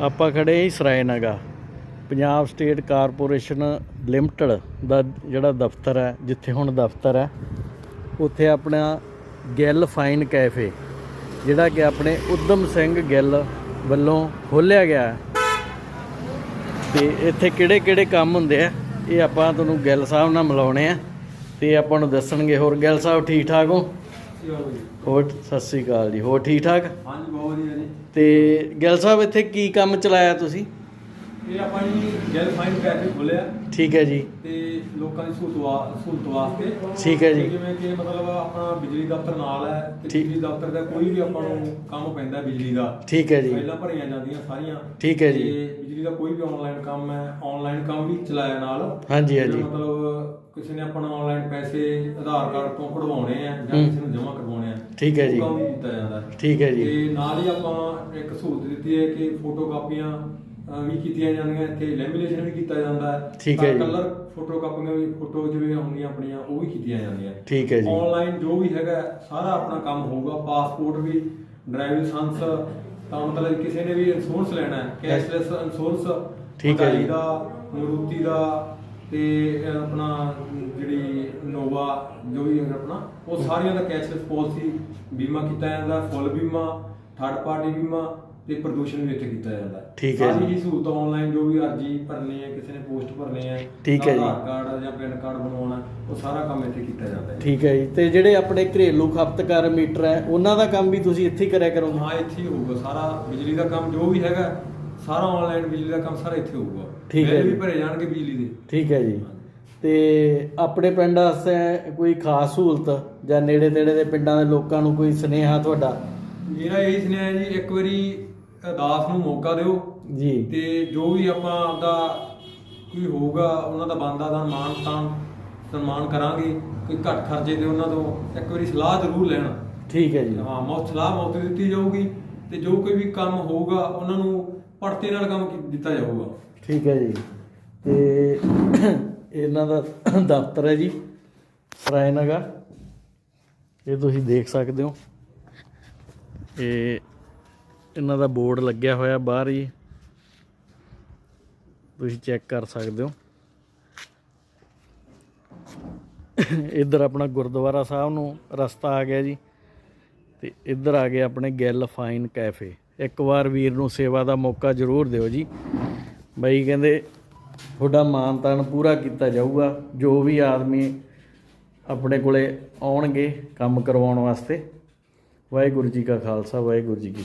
ਆਪਾਂ ਖੜੇ ਹਾਂ Sarainaga Punjab state corporation limited ਦਾ ਜਿਹੜਾ ਦਫ਼ਤਰ ਹੈ, ਜਿੱਥੇ ਹੁਣ ਦਫ਼ਤਰ ਹੈ, ਉੱਥੇ ਆਪਣਾ ਗਿੱਲ ਫਾਈਨ ਕੈਫੇ, ਜਿਹੜਾ ਕਿ ਆਪਣੇ ਉਦਮ ਸਿੰਘ ਗਿੱਲ ਵੱਲੋਂ ਖੋਲ੍ਹਿਆ ਗਿਆ ਹੈ। ਤੇ ਇੱਥੇ ਕਿਹੜੇ ਕਿਹੜੇ ਕੰਮ ਹੁੰਦੇ ਆ, ਇਹ ਆਪਾਂ ਤੁਹਾਨੂੰ ਗਿੱਲ ਸਾਹਿਬ ਨਾਲ ਮਿਲਾਉਣੇ ਆ, ਤੇ ਆਪਾਂ ਨੂੰ ਦੱਸਣਗੇ। ਹੋਰ ਗਿੱਲ ਸਾਹਿਬ ਠੀਕ ਠਾਕ ਹੋ? ਹੋਰ ਸਤਿ ਸ੍ਰੀ ਅਕਾਲ ਜੀ। ਹੋਰ ਠੀਕ ਠਾਕ? ਹਾਂਜੀ ਬਹੁਤ ਵਧੀਆ ਜੀ। ਤੇ ਗਿੱਲ ਸਾਹਿਬ ਇੱਥੇ ਕੀ ਕੰਮ ਚਲਾਇਆ ਤੁਸੀਂ? ਇਹ ਆਪਾਂ ਜੀ ਜੈਲ ਫਾਈਨ ਕੈਫੇ ਖੋਲਿਆ ਠੀਕ ਹੈ ਜੀ। ਤੇ ਲੋਕਾਂ ਦੀ ਸਹੂਲਤ ਵਾ- ਸਹੂਲਤ ਵਾਸਤੇ। ਠੀਕ ਹੈ ਜੀ। ਜਿਵੇਂ ਕਿ ਮਤਲਬ ਆਪਣਾ ਬਿਜਲੀ ਦਫ਼ਤਰ ਨਾਲ ਹੈ ਤੇ ਠੀਕ। ਬਿਜਲੀ ਦਫ਼ਤਰ ਦਾ ਕੋਈ ਵੀ ਆਪਾਂ ਨੂੰ ਕੰਮ ਪੈਂਦਾ ਬਿਜਲੀ ਦਾ। ਠੀਕ ਹੈ ਜੀ। ਪਹਿਲਾਂ ਭਰੀਆਂ ਜਾਂਦੀਆਂ ਸਾਰੀਆਂ। ਠੀਕ ਹੈ ਜੀ। ਤੇ ਬਿਜਲੀ ਦਾ ਕੋਈ ਵੀ ਆਨਲਾਈਨ ਕੰਮ ਹੈ ਆਨਲਾਈਨ ਕੰਮ ਵੀ ਚਲਾਇਆ ਨਾਲ। ਹਾਂਜੀ ਹਾਂਜੀ। ਜਿਵੇਂ ਮਤਲਬ ਕਿਸੇ ਨੇ ਆਪਣਾ ਆਨਲਾਈਨ ਪੈਸੇ ਆਧਾਰ ਕਾਰਡ ਤੋਂ ਕਢਵਾਉਣੇ ਆ ਜਾਂ। ਕਿਸੇ ਨੂੰ ਜਮ੍ਹਾਂ ਕਰਵਾਉਣੇ ਆ ਠੀਕ ਹੈ ਜੀ। ਕੰਮ ਕੀਤਾ ਜਾਂਦਾ। ਠੀਕ ਹੈ ਜੀ ਤੇ ਨਾਲ ਹੀ ਆਪਾਂ ਇੱਕ ਸਹੂਲਤ ਦਿੱਤੀ ਹੈ ਕਿ ਫੋਟੋ ਕਾਪੀਆਂ ਅਹ, ਵੀ ਕੀਤੀਆਂ ਜਾਂਦੀਆਂ ਤੇ ਲੈਮੀਨੇਸ਼ਨ ਵੀ ਕੀਤਾ ਜਾਂਦਾ ਹੈ ਠੀਕ ਹੈ ਜੀ। ਕਲਰ ਫੋਟੋ ਕਾਪੀਆਂ ਵੀ ਫੋਟੋ ਜਿਵੇਂ ਹੁੰਦੀਆਂ ਆਪਣੀਆਂ ਉਹ ਵੀ ਕੀਤੀਆਂ ਜਾਂਦੀਆਂ ਠੀਕ ਹੈ ਜੀ ਆਨਲਾਈਨ ਜੋ ਵੀ ਹੈਗਾ ਸਾਰਾ ਆਪਣਾ ਕੰਮ ਹੋਊਗਾ ਪਾਸਪੋਰਟ ਵੀ ਡਰਾਈਵਿੰਗ ਲਾਇਸੈਂਸ ਤਾਂ ਮਤਲਬ ਕਿਸੇ ਨੇ ਵੀ ਇੰਸ਼ੋਰੈਂਸ ਲੈਣਾ ਹੈ ਕੈਸ਼ਲੈਸ ਇੰਸ਼ੋਰੈਂਸ ਠੀਕ ਹੈ ਜੀ। ਦਾ ਮਰੂਤੀ ਦਾ ਤੇ ਆਪਣਾ ਜਿਹੜੀ ਨੋਵਾ ਜੋ ਵੀ ਹੈ ਆਪਣਾ ਉਹ ਸਾਰੀਆਂ ਦਾ ਕੈਸ਼ਲੈਸ ਪਾਲਿਸੀ ਬੀਮਾ ਕੀਤਾ ਜਾਂਦਾ ਫੁੱਲ ਬੀਮਾ ਥਰਡ ਪਾਰਟੀ ਬੀਮਾ ਤੇ ਪ੍ਰਦੂਸ਼ਣ ਵੀ ਇੱਥੇ ਕੀਤਾ ਜਾਂਦਾ। ਠੀਕ ਹੈ ਸਾਰੀ ਜੀ। ਸਹੂਲਤ ਆਨਲਾਈਨ ਜੋ ਵੀ ਅਰਜੀ ਭਰਨੀ ਹੈ ਕਿਸੇ ਨੇ ਪੋਸਟ ਭਰਨੀ ਹੈ ਠੀਕ ਹੈ ਜੀ। ਆਧਾਰ ਕਾਰਡ ਜਾਂ ਪੈਨ ਕਾਰਡ ਬਣਵਾਉਣਾ ਉਹ ਸਾਰਾ ਕੰਮ ਇੱਥੇ ਕੀਤਾ ਜਾਂਦਾ ਹੈ। ਠੀਕ ਹੈ ਜੀ। ਤੇ ਜਿਹੜੇ ਆਪਣੇ ਘਰੇਲੂ ਖਪਤਕਾਰ ਮੀਟਰ ਹੈ ਉਹਨਾਂ ਦਾ ਕੰਮ ਵੀ ਤੁਸੀਂ ਇੱਥੇ ਹੀ ਕਰਿਆ ਕਰੋਗੇ? ਹਾਂ ਇੱਥੇ ਹੀ ਹੋਊਗਾ। ਸਾਰਾ ਬਿਜਲੀ ਦਾ ਕੰਮ ਜੋ ਵੀ ਹੈਗਾ ਸਾਰਾ ਆਨਲਾਈਨ ਬਿਜਲੀ ਦਾ ਕੰਮ ਸਾਰਾ ਇੱਥੇ ਹੋਊਗਾ। ਠੀਕ ਹੈ ਬਿੱਲ ਜੀ। ਵੀ ਭਰੇ ਜਾਣਗੇ ਬਿਜਲੀ ਦੇ। ਠੀਕ ਹੈ ਜੀ। ਤੇ ਆਪਣੇ ਪਿੰਡ ਵਾਸਤੇ ਕੋਈ ਖਾਸ ਸਹੂਲਤ ਜਾਂ ਨੇੜੇ ਤੇੜੇ ਦੇ ਪਿੰਡਾਂ ਦੇ ਲੋਕਾਂ ਨੂੰ ਕੋਈ ਸੁਨੇਹਾ ਤੁਹਾਡਾ? ਮੇਰਾ ਇਹ ਸੁਨੇਹਾ ਜੀ ਇੱਕ ਵਾਰੀ ਅਰਦਾਸ ਨੂੰ ਮੌਕਾ ਦਿਓ। ਜੀ। ਤੇ ਜੋ ਵੀ ਆਪਾਂ ਆਪਦਾ ਕੋਈ ਹੋਊਗਾ ਉਹਨਾਂ ਦਾ ਬੰਦਾ ਦਾ ਮਾਨ ਤਾਨ ਸਨਮਾਨ ਕਰਾਂਗੇ। ਕੋਈ ਘੱਟ ਖਰਚੇ ਤੇ ਉਹਨਾਂ ਤੋਂ ਇੱਕ ਵਾਰੀ ਸਲਾਹ ਜ਼ਰੂਰ ਲੈਣ। ਠੀਕ ਹੈ ਜੀ। ਹਾਂ ਮੁਫਤ ਸਲਾਹ ਮੁਫਤ ਦਿੱਤੀ ਜਾਊਗੀ। ਤੇ ਜੋ ਕੋਈ ਵੀ ਕੰਮ ਹੋਊਗਾ ਉਹਨਾਂ ਨੂੰ ਪੜਤੇ ਨਾਲ ਕੰਮ ਕੀ- ਦਿੱਤਾ ਜਾਊਗਾ। ਠੀਕ ਹੈ ਜੀ। ਤੇ ਇਹਨਾਂ ਦਾ ਦਫ਼ਤਰ ਹੈ ਜੀ, ਸਰਾਇਨਗਰ। ਇਹ ਤੁਸੀਂ ਦੇਖ ਸਕਦੇ ਹੋ। ਇਹ ਇਹਨਾਂ ਦਾ ਬੋਰਡ ਲੱਗਿਆ ਹੋਇਆ ਬਾਹਰ ਜੀ। ਤੁਸੀਂ ਚੈੱਕ ਕਰ ਸਕਦੇ ਹੋ। ਇੱਧਰ ਆਪਣਾ ਗੁਰਦੁਆਰਾ ਸਾਹਿਬ ਨੂੰ ਰਸਤਾ ਆ ਗਿਆ ਜੀ। ਤੇ ਇੱਧਰ ਆ ਗਿਆ ਆਪਣੇ ਗਿੱਲ ਫਾਈਨ ਕੈਫੇ। ਇੱਕ ਵਾਰ ਵੀਰ ਨੂੰ ਸੇਵਾ ਦਾ ਮੌਕਾ ਜ਼ਰੂਰ ਦਿਓ ਜੀ। ਬਾਈ ਕਹਿੰਦੇ, ਤੁਹਾਡਾ ਮਾਨ ਤਾਨ ਪੂਰਾ ਕੀਤਾ ਜਾਊਗਾ, ਜੋ ਵੀ ਆਦਮੀ ਆਪਣੇ ਕੋਲੇ ਆਉਣਗੇ ਕੰਮ ਕਰਵਾਉਣ ਵਾਸਤੇ। ਵਾਹਿਗੁਰੂ ਜੀ ਕਾ ਖਾਲਸਾ, ਵਾਹਿਗੁਰੂ ਜੀ ਕੀ